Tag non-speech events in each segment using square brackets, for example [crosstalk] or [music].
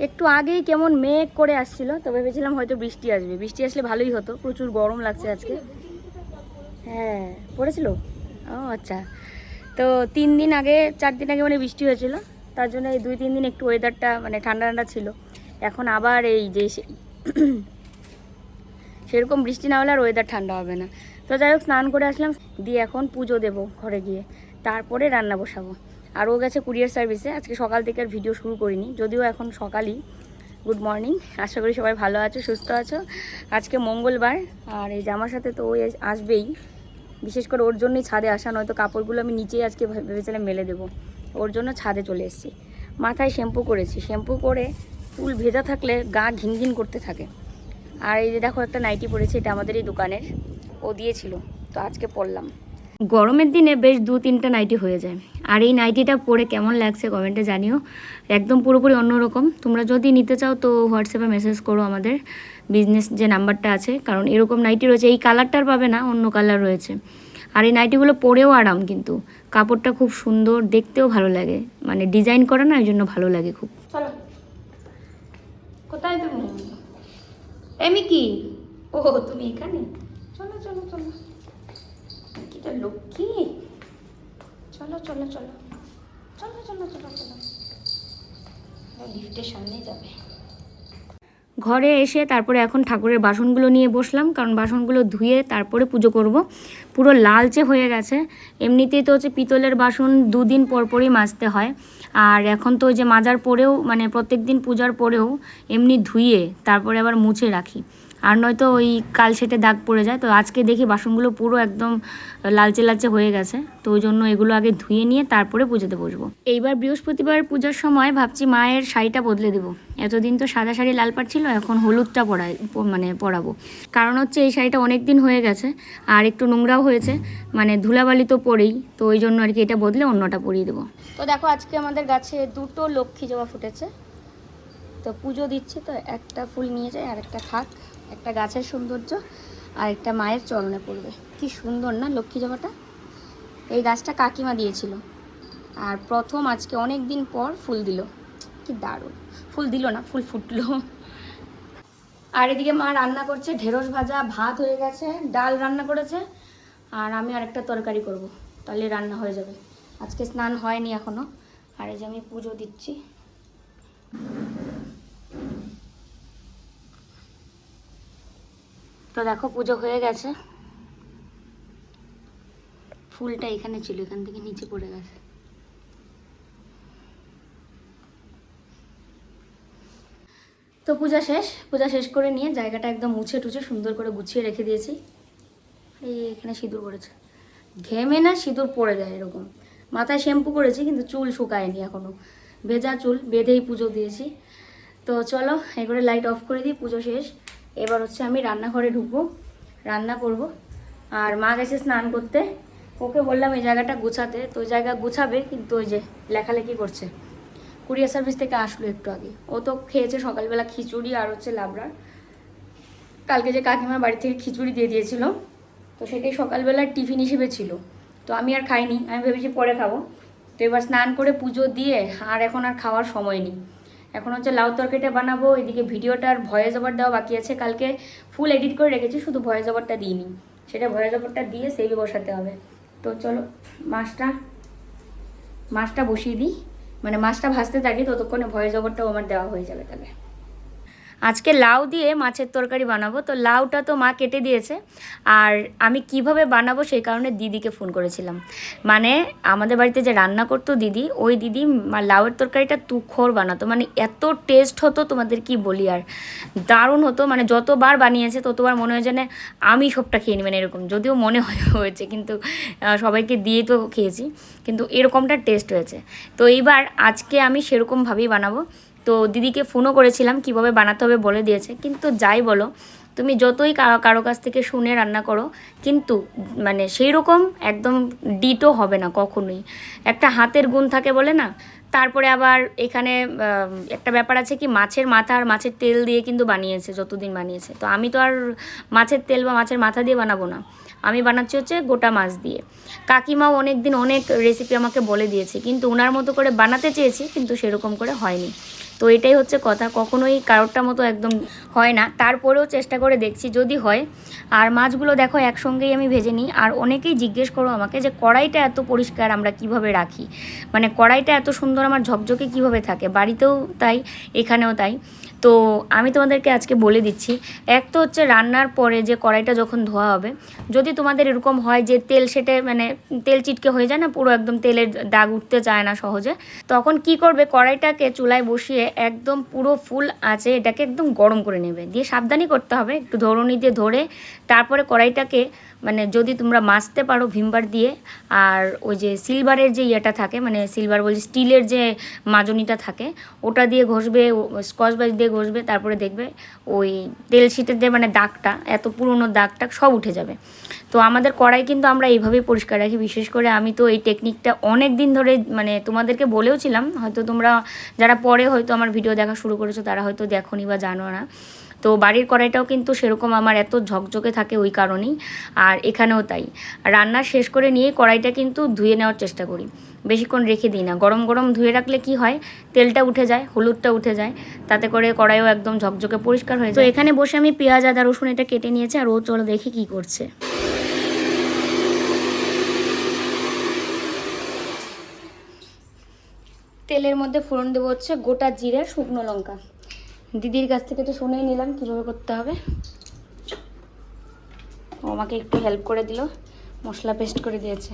একটু আগেই কেমন মেঘ করে আসছিল তো ভেবেছিলাম হয়তো বৃষ্টি আসবে। বৃষ্টি আসলে ভালোই হতো, প্রচুর গরম লাগছে আজকে। হ্যাঁ পড়েছিল? ও আচ্ছা। তো তিন দিন আগে, চার দিন আগে মানে বৃষ্টি হয়েছিল, তার জন্য এই দুই, তিন দিন একটু ওয়েদারটা মানে ঠান্ডা ঠান্ডা ছিল। এখন আবার এই যে [coughs] সেরকম বৃষ্টি না হলে আর ওয়েদার ঠান্ডা হবে না। তো যাই হোক, স্নান করে আসলাম, দিয়ে এখন পুজো দেবো ঘরে গিয়ে। তারপরে রান্না বসাবো। আর ও গেছে কুরিয়ার সার্ভিসে। আজকে সকাল থেকে আর ভিডিও শুরু করিনি, যদিও এখন সকালই। গুড মর্নিং আশা করি সবাই ভালো আছো, সুস্থ আছো। আজকে মঙ্গলবার, আর এই জামার সাথে তো ওই আসবেই। বিশেষ করে ওর জন্যই ছাদে আসা, নয়তো কাপড়গুলো আমি নিচেই আজকে ভেবেছিলাম মেলে দেবো। ওর জন্য ছাদে চলে এসেছি। মাথায় শ্যাম্পু করেছি। শ্যাম্পু করে চুল ভেজা থাকলে গা ঘিন ঘিন করতে থাকে। আর এই যে দেখো একটা নাইটি পরেছে, এটা আমাদের এই দোকানের। ও দিয়েছিল, তো আজকে পরলাম। গরমের দিনে বেশ দু তিনটা নাইটি হয়ে যায়। আর এই নাইটিটা পরে কেমন লাগছে কমেন্টে জানিও। একদম পুরোপুরি অন্যরকম। তোমরা যদি নিতে চাও তো হোয়াটসঅ্যাপে মেসেজ করো আমাদের। বিজনেস যে নাম্বারটা আছে, কারণ এরকম নাইটি রয়েছে। এই কালারটার পাবে না, অন্য কালার রয়েছে। আর এই নাইটিগুলো পরেও আরাম কিন্তু। কাপড়টা খুব সুন্দর, দেখতেও ভালো লাগে। মানে ডিজাইন করা না ওই জন্য ভালো লাগে খুব। কোথায় তুমি? এমি কি ও তুমি এখানে? চলো চলো চলো। কিটা লক্ষ্মী। চলো চলো চলো। চলো চলো চলো চলো। লিফটের সামনে যাবে। ঘরে এসে তারপরে এখন ঠাকুরের বাসনগুলো নিয়ে বসলাম, কারণ বাসনগুলো ধুয়ে তারপরে পুজো করব। পুরো লালচে হয়ে গেছে। এমনিতেই তো হচ্ছে পিতলের বাসন দুদিন পর পরই মাজতে হয়। আর এখন তো যে মাজার পরেও মানে প্রত্যেক দিন পূজার পরেও এমনি ধুয়ে তারপরে আবার মুছে রাখি। আর নয়তো ওই কাল সেটে দাগ পড়ে যায়। তো আজকে দেখি বাসনগুলো পুরো একদম লালচে লালচে হয়ে গেছে। তো ওই জন্য এগুলো আগে ধুয়ে নিয়ে তারপরে পুজোতে বসবো। এইবার বৃহস্পতিবার পূজার সময় ভাবছি মায়ের শাড়িটা বদলে দেবো। এতদিন তো সাদা শাড়ি লাল পাট ছিল, এখন হলুদটা পরাই মানে পরাবো। কারণ হচ্ছে এই শাড়িটা অনেক দিন হয়ে গেছে, আর একটু নোংরাও হয়েছে। মানে ধুলাবালি তো পরেই, তো ওই জন্য আর কি এটা বদলে অন্যটা পরিয়ে দেবো। তো দেখো আজকে আমাদের গাছে দুটো লক্ষ্মী জবা ফুটেছে। তো পুজো দিচ্ছে, তো একটা ফুল নিয়ে যায়, আর একটা থাক একটা গাছের সৌন্দর্য আর একটা মায়ের চরণে পড়বে। কি সুন্দর না লক্ষ্মী জবাটা? এই গাছটা কাকিমা দিয়েছিল। আর প্রথম আজকে অনেক দিন পর ফুল দিল। কি দারুণ। ফুল দিল না, ফুল ফুটলো। আর এদিকে মা রান্না করছে, ঢেঁড়স ভাজা, ভাত হয়ে গেছে, ডাল রান্না করেছে, আর আমি আরেকটা তরকারি করব। তাহলে রান্না হয়ে যাবে। আজকে স্নান হয়নি এখনও। আর এই যে আমি পুজো দিচ্ছি। তো দেখো পুজো হয়ে গেছে। ফুলটা এখানে ছিল, এখান থেকে নিচে পড়ে গেছে। তো পূজা শেষ পূজা শেষ করে নিয়ে জায়গাটা একদম মুছে টুছে সুন্দর করে গুছিয়ে রেখে দিয়েছি। এই এখানে সিঁদুর পড়েছে। ঘেমে না, সিঁদুর পড়ে যায় এরকম। মাথায় শ্যাম্পু করেছি, কিন্তু চুল শুকায়নি এখনও। ভেজা চুল, বেঁধেই পুজো দিয়েছি। তো চলো এগুলো লাইট অফ করে দিই, পুজো শেষ। এবার হচ্ছে আমি রান্নাঘরে ঢুকবো, রান্না করব। আর মা গেছে স্নান করতে। ওকে বললাম এই জায়গাটা গুছাতে, তো জায়গা গুছাবে, কিন্তু ওই যে লেখালেখি করছে। কুরিয়ার সার্ভিস থেকে আসলো একটু আগে। ও তো খেয়েছে সকালবেলা খিচুড়ি আর হচ্ছে লাবড়ার। কালকে যে কাকিমার বাড়ি থেকে খিচুড়ি দিয়ে দিয়েছিল, তো সেটাই সকালবেলার টিফিন হিসেবে ছিল। তো আমি আর খাইনি, আমি ভেবেছি পরে খাব। তো এবার স্নান করে পুজো দিয়ে আর এখন আর খাওয়ার সময় নেই। এখন হচ্ছে লাউ তরকারিটা বানাবো, এদিকে ভিডিওটার ভয়েস ওভার দেওয়া বাকি আছে, কালকে ফুল এডিট করে রেখেছি, শুধু ভয়েস ওভারটা দিইনি। সেটা ভয়েস ওভারটা দিয়ে সেভি বসাতে হবে। তো চলো, মাছটা মাছটা বসিয়ে দিই। মানে মাছটা ভাজতে থাকি, ততক্ষণে ভয়েস ওভারটাও আমার দেওয়া হয়ে যাবে তাহলে। আজকে লাউ দিয়ে মাছের তরকারি বানাবো। তো লাউটা তো মা কেটে দিয়েছে। আর আমি কীভাবে বানাবো সেই কারণে দিদিকে ফোন করেছিলাম। মানে আমাদের বাড়িতে যে রান্না করতো দিদি, ওই দিদি লাউয়ের তরকারিটা তুখোর বানাতো। মানে এত টেস্ট হতো তোমাদের কি বলি আর। দারুণ হতো। মানে যতবার বানিয়েছে ততবার মনে হয় যেন আমি সবটা খেয়ে নিই মানে এরকম। যদিও মনে হয় [laughs] হয়েছে, কিন্তু সবাইকে দিয়ে তো খেয়েছি। কিন্তু এরকমটা টেস্ট হয়েছে। তো এইবার আজকে আমি সেরকমভাবেই বানাবো। তো দিদিকে ফোনও করেছিলাম, কীভাবে বানাতে হবে বলে দিয়েছে। কিন্তু যাই বলো, তুমি যতই কারও কারও কাছ থেকে শুনে রান্না করো, কিন্তু মানে সেই রকম একদম ডিটো হবে না কখনোই। একটা হাতের গুণ থাকে বলে না? তারপরে আবার এখানে একটা ব্যাপার আছে কি, মাছের মাথা আর মাছের তেল দিয়ে কিন্তু বানিয়েছে, যতদিন বানিয়েছে। তো আমি তো আর মাছের তেল বা মাছের মাথা দিয়ে বানাবো না। আমি বানাচ্ছি হচ্ছে গোটা মাছ দিয়ে। কাকিমাও অনেক দিন অনেক রেসিপি আমাকে বলে দিয়েছে, কিন্তু ওনার মতো করে বানাতে চেয়েছি, কিন্তু সেরকম করে হয়নি। তো এটাই হচ্ছে কথা। কখনোই কারোরটা মতো একদম হয় না। তারপরেও চেষ্টা করে দেখছি যদি হয়। আর মাছগুলো দেখো একসঙ্গেই আমি ভেজে নিই। আর অনেকেই জিজ্ঞেস করো আমাকে যে কড়াইটা এত পরিষ্কার আমরা কীভাবে রাখি? মানে কড়াইটা এত সুন্দর আমার ঝকঝকে কীভাবে থাকে? বাড়িতেও তাই, এখানেও তাই। তো আমি তোমাদেরকে আজকে বলে দিচ্ছি, এক তো হচ্ছে রান্নার পরে যে কড়াইটা যখন ধোয়া হবে, যদি তোমাদের এরকম হয় যে তেল সেটে মানে তেল চিটকে হয়ে যায় না, পুরো একদম তেলের দাগ উঠতে চায় না সহজে, তখন কি করবে কড়াইটাকে চুলায় বসিয়ে একদম পুরো ফুল আছে এটাকে একদম গরম করে নেবে। দিয়ে সাবধানই করতে হবে, একটু ধরুনি দিয়ে ধরে তারপরে কড়াইটাকে মানে যদি তোমরা মাজতে পারো ভিমবার দিয়ে, আর ওই যে সিলভারের যে ইয়েটা থাকে মানে সিলভার বলছি, স্টিলের যে মাজনিটা থাকে, ওটা দিয়ে ঘষবে স্কচ ব্রাইট দিয়ে ঘষবে, তারপরে দেখবে ওই তেল শিটের যে মানে দাগটা, এত পুরনো দাগটা সব উঠে যাবে। তো আমাদের কড়াই কিন্তু আমরা এইভাবেই পরিষ্কার রাখি, বিশেষ করে আমি তো এই টেকনিকটা অনেক দিন ধরে মানে তোমাদেরকে বলেও ছিলাম হয়তো তোমরা যারা পরে হয়তো আমার ভিডিও দেখা শুরু করেছ, তারা হয়তো দেখোনি বা জানো না। তো বাড়ির কড়াইটাও কিন্তু সেরকম আমার এত ঝকঝকে থাকে ওই কারণেই আর এখানেও তাই। রান্না শেষ করে নিয়ে কড়াইটা কিন্তু ধুয়ে নেওয়ার চেষ্টা করি। বেশিক্ষণ রেখে দিই না। গরম গরম ধুয়ে রাখলে কি হয়? তেলটা উঠে যায় হলুদটা উঠে যায়। তাতে করে কড়াইও একদম ঝকঝকে পরিষ্কার হয়ে যায়। তো এখানে বসে আমি পেঁয়াজ আদা রসুন এটা কেটে নিয়েছি আর ও চলো দেখি কি করছে। তেলের মধ্যে ফোড়ন দেবো হচ্ছে গোটা জিরে শুকনো লঙ্কা। দিদির কাছ থেকে তো শুনেই নিলাম, কীভাবে করতে হবে। ও আমাকে একটু হেল্প করে দিল, মশলা পেস্ট করে দিয়েছে।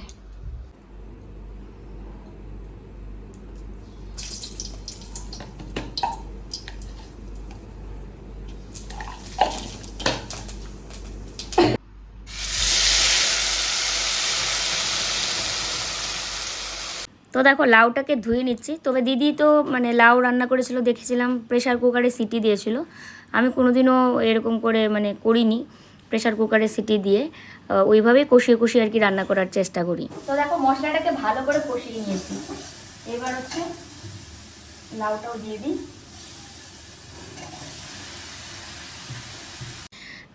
তো দেখো, লাউটাকে ধুয়ে নিচ্ছি। তবে দিদি তো মানে লাউ রান্না করেছিল, দেখেছিলাম প্রেশার কুকারে সিটি দিয়েছিল। আমি কোনোদিনও এরকম করে মানে করিনি প্রেশার কুকারে সিটি দিয়ে। ওইভাবেই কষিয়ে কষিয়ে আর কি রান্না করার চেষ্টা করি। তো দেখো, মশলাটাকে ভালো করে কষিয়ে নিয়েছি। এবার হচ্ছে লাউটাও দিয়ে দিই।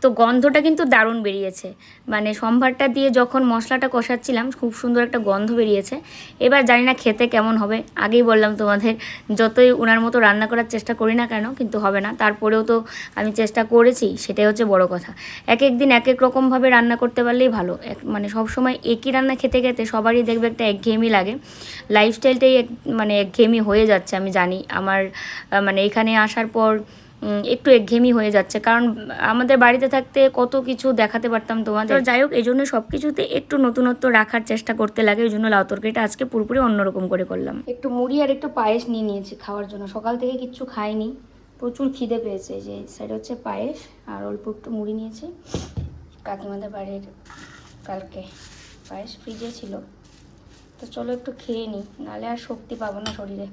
তো গন্ধটা কিন্তু দারুণ বেরিয়েছে। মানে সম্ভারটা দিয়ে যখন মশলাটা কষাচ্ছিলাম, খুব সুন্দর একটা গন্ধ বেরিয়েছে। এবার জানি না খেতে কেমন হবে। আগেই বললাম তোমাদের, যতই ওনার মতো রান্না করার চেষ্টা করি না কেন, কিন্তু হবে না। তারপরেও তো আমি চেষ্টা করেছি, সেটাই হচ্ছে বড় কথা। এক এক দিন এক এক রকমভাবে রান্না করতে পারলেই ভালো। এক মানে সবসময় একই রান্না খেতে খেতে সবারই দেখবে একটা একঘেয়েমি লাগে। লাইফস্টাইলটাই এক মানে একঘেয়েমি হয়ে যাচ্ছে, আমি জানি। আমার মানে এখানে আসার পর একটু একঘেয়েমি হয়ে যাচ্ছে। কারণ আমাদের বাড়িতে থাকতে কত কিছু দেখাতে পারতাম তোমাদের। যাই হোক, এই জন্য সব কিছুতে একটু নতুনত্ব রাখার চেষ্টা করতে লাগে ওই জন্য লাউ তরকারিটা আজকে পুরোপুরি অন্যরকম করে করলাম। একটু মুড়ি আর একটু পায়েস নিয়ে নিয়েছি খাওয়ার জন্য। সকাল থেকে কিচ্ছু খাইনি। প্রচুর খিদে পেয়েছে যে সাইড হচ্ছে পায়েস, আর অল্প একটু মুড়ি নিয়েছি। কাকিমাদের বাড়ির কালকে পায়েস ফ্রিজে ছিল। তো চলো একটু খেয়ে নিই নাহলে আর শক্তি পাবো না শরীরে।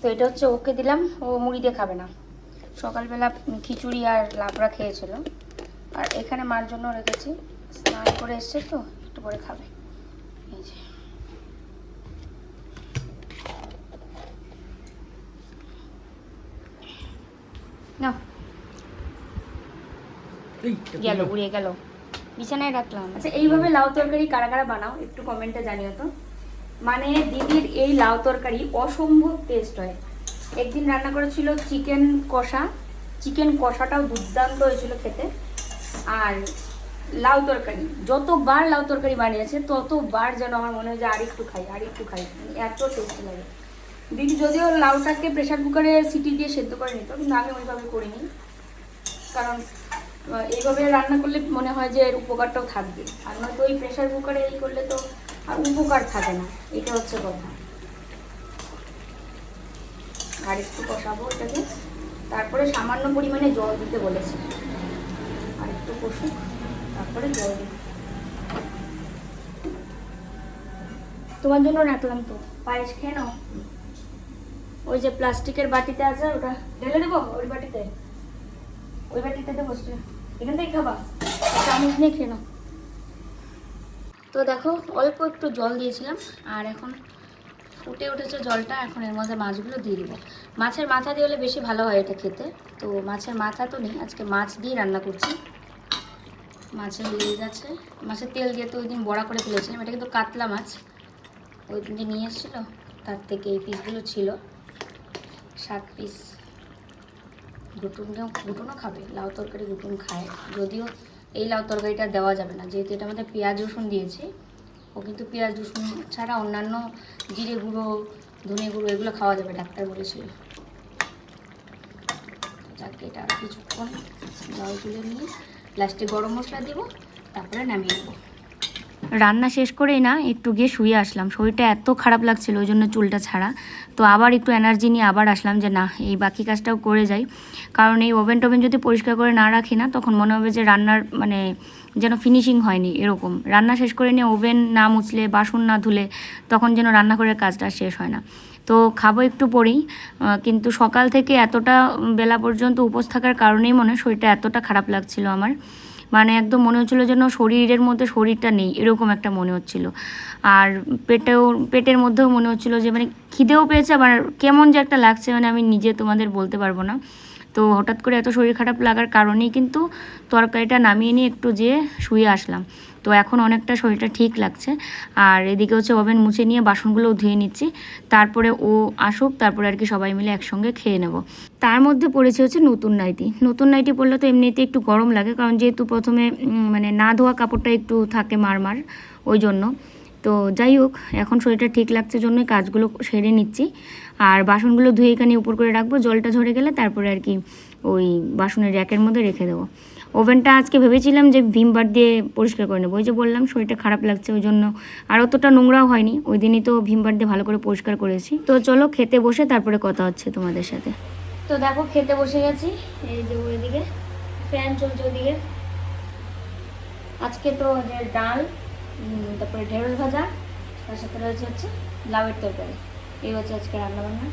তো এটা হচ্ছে ওকে দিলাম ও মুড়ি দিয়ে খাবে না। সকালবেলা খিচুড়ি আর লাবড়া খেয়েছিল। আর এখানে মার জন্য রেখেছি। স্নান করে এসছে তো একটু পরে খাবে। এই যে। নাও। গেল উড়িয়ে গেল। বিছানায় রাখলাম। আচ্ছা এইভাবে লাউ তরকারি কারা কারা বানাও একটু কমেন্টে জানিও তো। মানে দিদির এই লাউ তরকারি অসম্ভব টেস্ট হয়। একদিন রান্না করেছিল চিকেন কষা। চিকেন কষাটাও দুর্দান্ত হয়েছিল খেতে। আর লাউ তরকারি, যতবার লাউ তরকারি বানিয়েছে, ততবার যেন আমার মনে হয় যে আর একটু খাই, আর একটু খাই। মানে এত টেস্টি লাগে। দিদি যদিও লাউটাকে প্রেশার কুকারে সিটি দিয়ে সেদ্ধ করে নিত, কিন্তু আমি ওইভাবে করিনি। কারণ এইভাবে রান্না করলে মনে হয় যে এর উপকারটাও থাকবে। আর নয়তো ওই প্রেশার কুকারে এই করলে তো আর উপকার থাকে না, এটা হচ্ছে কথা। আর একটু কষাবো এটাকে। তারপরে সামান্য পরিমাণে জল দিতে বলেছি। আর একটু কষুক, তারপরে জল দিই। তোমার জন্য রাখলাম তো। পায়েস খেয়ে নাও। ওই যে প্লাস্টিকের বাটিতে আছে ওটা। ঢেলে দেবো ওই বাটিতে? ওই বাটিতে দেবো। এখান থেকে খাবা। চামচ নিয়ে খেয়ে নাও। তো দেখো, অল্প একটু জল দিয়েছিলাম, আর এখন ফুটে উঠেছে জলটা, এখন এর মধ্যে মাছগুলো দিয়ে দিব। মাছের মাথা দিয়ে হলে বেশি ভালো হয় এটা খেতে। তো মাছের মাথা তো নেই, আজকে মাছ দিয়ে রান্না করছি। মাছের লেজ আছে মাছের তেল দিয়ে তো ওই দিন বড়া করে ফেলেছিলাম, এটা কিন্তু কাতলা মাছ। ওই দিন যে নিয়ে এসেছিল, তার থেকে এই পিসগুলো ছিল। সাত পিস। গুটুনও গুটুনও খাবে, লাউ তরকারি গুটুন খায়। যদিও এই লাউ তরকারিটা দেওয়া যাবে না। যেহেতু এটা আমাদের পেঁয়াজ, রসুন দিয়েছে, ও কিন্তু পেঁয়াজ, রসুন ছাড়া অন্যান্য জিরে গুঁড়ো, ধনে গুঁড়ো এগুলো খাওয়া যাবে, ডাক্তার বলেছিল। যাকে, এটা আর কিছুক্ষণ জল তুলে নিয়ে লাস্টে গরম মশলা দেবো, তারপরে নামিয়ে নেব। রান্না শেষ করেই না একটু গিয়ে শুয়ে আসলাম। শরীরটা এত খারাপ লাগছিল, ওই জন্য চুলটা ছাড়া। তো আবার একটু এনার্জি নিয়ে আবার আসলাম যে, না, এই বাকি কাজটাও করে যাই। কারণ এই ওভেন টোভেন যদি পরিষ্কার করে না রাখি না, তখন মনে হবে যে, রান্নার মানে যেন ফিনিশিং হয়নি এরকম। রান্না শেষ করে নিয়ে ওভেন না মুছলে, বাসন না ধুলে, তখন যেন রান্না করে কাজটা শেষ হয় না। তো খাব একটু পরেই কিন্তু সকাল থেকে এতটা বেলা পর্যন্ত উপোস থাকার কারণেই মনে হয় শরীরটা এতটা খারাপ লাগছিল আমার। মানে একদম মনে হচ্ছিল যেন শরীরের মধ্যে শরীরটা নেই, এরকম একটা মনে হচ্ছিল। আর পেটেও, পেটের মধ্যেও মনে হচ্ছিল যে মানে খিদেও পেয়েছে, আবার কেমন যে একটা লাগছে মানে আমি নিজে তোমাদের বলতে পারব না। তো হঠাৎ করে এত শরীর খারাপ লাগার কারণেই কিন্তু তরকারিটা নামিয়ে নিয়ে একটু যেয়ে শুয়ে আসলাম। তো এখন অনেকটা শরীরটা ঠিক লাগছে। আর এদিকে হচ্ছে ওভেন মুছে নিয়ে বাসনগুলোও ধুয়ে নিচ্ছি। তারপরে ও আসুক, তারপরে আর কি সবাই মিলে একসঙ্গে খেয়ে নেব। তার মধ্যে পড়েছে হচ্ছে নতুন নাইটি। নতুন নাইটি পরলে তো এমনিতে একটু গরম লাগে, কারণ যেহেতু প্রথমে মানে না ধোয়া কাপড়টা একটু থাকে মারমার, ওই জন্য। তো যাই হোক, এখন শরীরটা ঠিক লাগছে জন্যই কাজগুলো সেরে নিচ্ছি। আর বাসনগুলো ধুয়ে এখানে উপর করে রাখব, জলটা ঝরে গেলে তারপরে আর কি ওই বাসনের র্যাকের মধ্যে রেখে দেবো। ওভেনটা আজকে ভেবেছিলাম যে ভিম বার দিয়ে পরিষ্কার করে নেব। ওই যে বললাম, শরীরটা খারাপ লাগছে, ওই জন্য আর অতটা নোংরাও হয়নি। ওই দিনই তো ভিম বার দিয়ে ভালো করে পরিষ্কার করেছি। তো চলো খেতে বসে তারপরে কথা হচ্ছে তোমাদের সাথে। তো দেখো, খেতে বসে গেছি। এই যে ওইদিকে ফ্যান চলছে ওইদিকে আজকে তো যে ডাল তারপরে ঢেঁড়স ভাজা, তার সাথে রয়েছে হচ্ছে লাউয়ের তরকারি। এই হচ্ছে আজকে রান্না বান্না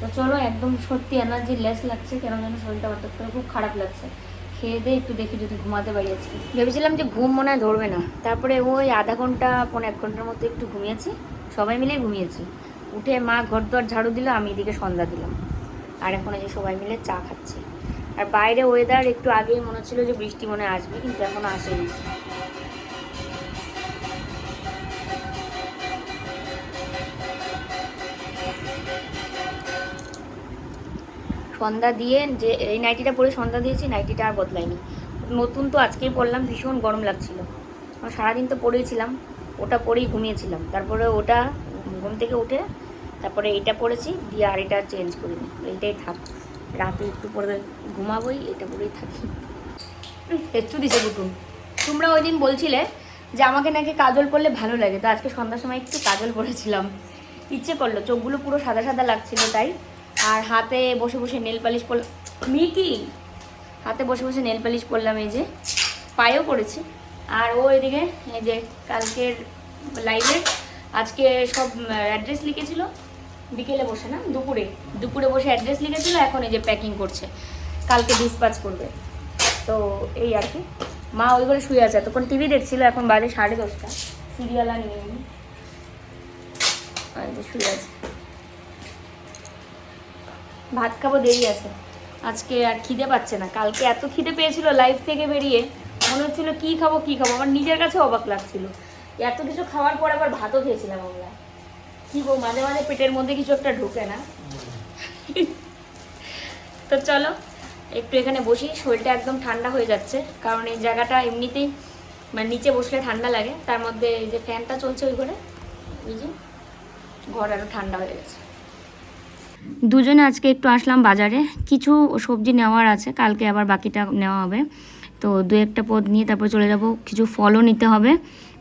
তো চলো, একদম সত্যি এনার্জি লেস লাগছে, কেন যেন শরীরটা হঠাৎ করে খুব খারাপ লাগছে। খেয়ে দিয়ে একটু দেখি যদি ঘুমাতে পারি আজকে। ভেবেছিলাম যে ঘুম মনে হয় ধরবে না। তারপরে ওই আধা ঘণ্টা পনেরো এক ঘণ্টার মতো একটু ঘুমিয়েছি। সবাই মিলে ঘুমিয়েছি। উঠে মা ঘর দর ঝাড়ু দিল, আমি এদিকে সন্ধ্যা দিলাম। আর এখন এই যে সবাই মিলে চা খাচ্ছি। আর বাইরে ওয়েদার একটু আগেই মনে হচ্ছিল যে বৃষ্টি মনে আসবে, কিন্তু এখনও আসেনি। সন্ধ্যা দিয়ে যে এই নাইটিটা পরে সন্ধ্যা দিয়েছি নাইটিটা আর বদলাইনি নতুন তো আজকেই পরলাম ভীষণ গরম লাগছিল। সারাদিন তো পরেইছিলাম ওটা পরেই ঘুমিয়েছিলাম। তারপরে ওটা ঘুম থেকে উঠে তারপরে এইটা পরেছি দিয়ে আর এটা চেঞ্জ করিনি। এইটাই থাক রাতে একটু পরে ঘুমাবোই এটা পরেই থাকি। একটু দিছে বুটুন তোমরা ওই দিন বলছিলে যে আমাকে নাকি কাজল পরলে ভালো লাগে তো আজকে সন্ধ্যার সময় একটু কাজল পরেছিলাম। ইচ্ছে করল চোখগুলো পুরো সাদা সাদা লাগছিল তাই। আর হাতে বসে বসে নেল পালিশ পরলাম মিকি, হাতে বসে বসে নেল পালিশ পরলাম এই যে, পায়েও পড়েছি। আর ও এদিকে, এই যে কালকের লাইভে আজকে সব অ্যাড্রেস লিখেছিল। বিকেলে বসে না, দুপুরে। দুপুরে বসে অ্যাড্রেস লিখেছিল, এখন এই যে প্যাকিং করছে। কালকে ডিসপাচ করবে। তো এই আর কি। মা ওই করে শুয়ে আছে তখন টিভি দেখছিল, এখন বাজে সাড়ে দশটা। সিরিয়াল আর নিয়ে শুয়ে আছে। ভাত খাব, দেরি আছে। আজকে আর খিদে পাচ্ছে না। কালকে এত খিদে পেয়েছিল লাইফ থেকে বেরিয়ে। মনে হচ্ছিল কী খাব কী খাব? আমার নিজের কাছে অবাক লাগছিল। এত কিছু খাওয়ার পর আবার ভাতও খেয়েছিলাম আমরা। কী গো, মাঝে মাঝে পেটের মধ্যে কিছু একটা ঢোকে না? তো চলো, একটু এখানে বসি। শরীরটা একদম ঠান্ডা হয়ে যাচ্ছে। কারণ এই জায়গাটা এমনিতেই মানে নিচে বসলে ঠান্ডা লাগে। তার মধ্যে এই যে ফ্যানটা চলছে ওই ঘরে ওই যে ঘর আরও ঠান্ডা হয়ে গেছে। দুজনে আজকে একটু আসলাম বাজারে। কিছু সবজি নেওয়ার আছে, কালকে আবার বাকিটা নেওয়া হবে। তো দু একটা পদ নিয়ে তারপর চলে যাব, কিছু ফলও নিতে হবে।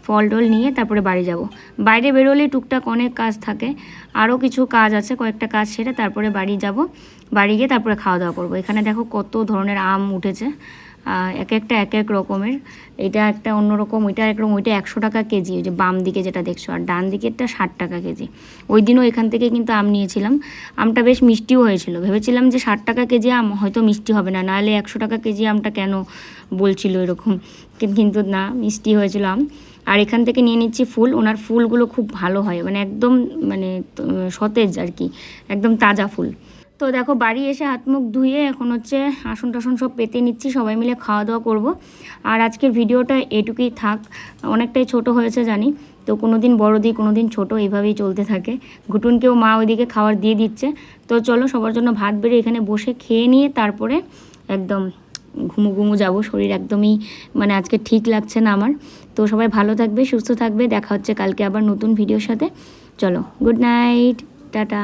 ফল টল নিয়ে তারপরে বাড়ি যাব। বাইরে বেরোলে টুকটাক অনেক কাজ থাকে। আরও কিছু কাজ আছে, কয়েকটা কাজ সেরে তারপরে বাড়ি যাব। বাড়ি গিয়ে তারপরে খাওয়া দাওয়া করব। এখানে দেখো কত ধরনের আম উঠেছে। এক একটা এক এক রকমের। এটা একটা অন্যরকম, ওইটা একরকম ওইটা একশো টাকা কেজি, ওই যে বাম দিকে যেটা দেখছ, আর ডান দিকেরটা ষাট টাকা কেজি। ওই দিনও এখান থেকে কিন্তু আম নিয়েছিলাম। আমটা বেশ মিষ্টিও হয়েছিল। ভেবেছিলাম যে ষাট টাকা কেজি আম, হয়তো মিষ্টি হবে না, নাহলে একশো টাকা কেজি আমটা কেন বলছিল এরকম। কিন্তু না, মিষ্টি হয়েছিল আম। আর এখান থেকে নিয়ে নিচ্ছি ফুল। ওনার ফুলগুলো খুব ভালো হয়। মানে একদম মানে সতেজ আর কি। একদম তাজা ফুল। তো দেখো বাড়ি এসে হাত মুখ ধুয়ে এখন হচ্ছে আসন টাসন সব পেতে নিচ্ছি, সবাই মিলে খাওয়া দাওয়া করব। আর আজকের ভিডিওটা এটুকুই থাক, অনেকটাই ছোট হয়েছে জানি, তো কোনো দিন বড় দিই কোনো দিন ছোটো, এইভাবেই চলতে থাকে। ঘুটুনকেও মা ওইদিকে খাবার দিয়ে দিচ্ছে। তো চলো সবার জন্য ভাত বেড়ে এখানে বসে খেয়ে নিয়ে তারপরে একদম ঘুমু ঘুমু যাব, শরীর একদমই মানে আজকে ঠিক লাগছে না আমার। তো সবাই ভালো থাকবে, সুস্থ থাকবে, দেখা হচ্ছে কালকে আবার নতুন ভিডিওর সাথে। চলো, গুড নাইট, টাটা।